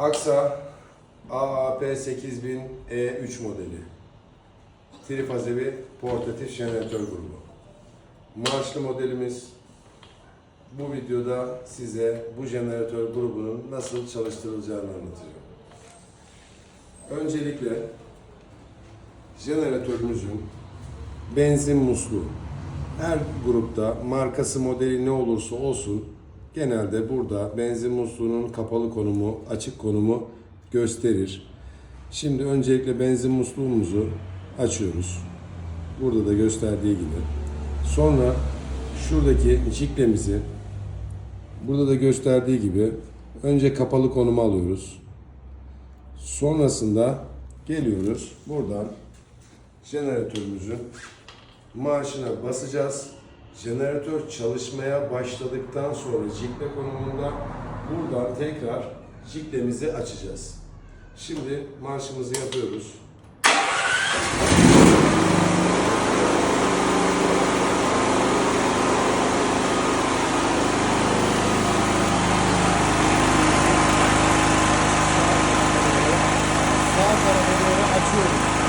Aksa AAP 8000 E3 modeli. Trifazevi portatif jeneratör grubu. Marşlı modelimiz bu videoda size bu jeneratör grubunun nasıl çalıştırılacağını anlatacağım. Öncelikle jeneratörümüzün benzin musluğu. Her grupta markası modeli ne olursa olsun genelde burada benzin musluğunun kapalı konumu, açık konumu gösterir. Şimdi öncelikle benzin musluğumuzu açıyoruz. Burada da gösterdiği gibi. Sonra şuradaki jiklemizi burada da gösterdiği gibi önce kapalı konuma alıyoruz. Sonrasında geliyoruz buradan jeneratörümüzün marşına basacağız jeneratör çalışmaya başladıktan sonra cikle konumunda buradan tekrar ciklemizi açacağız. Şimdi marşımızı yapıyoruz. Sağ tarafa doğru açıyoruz.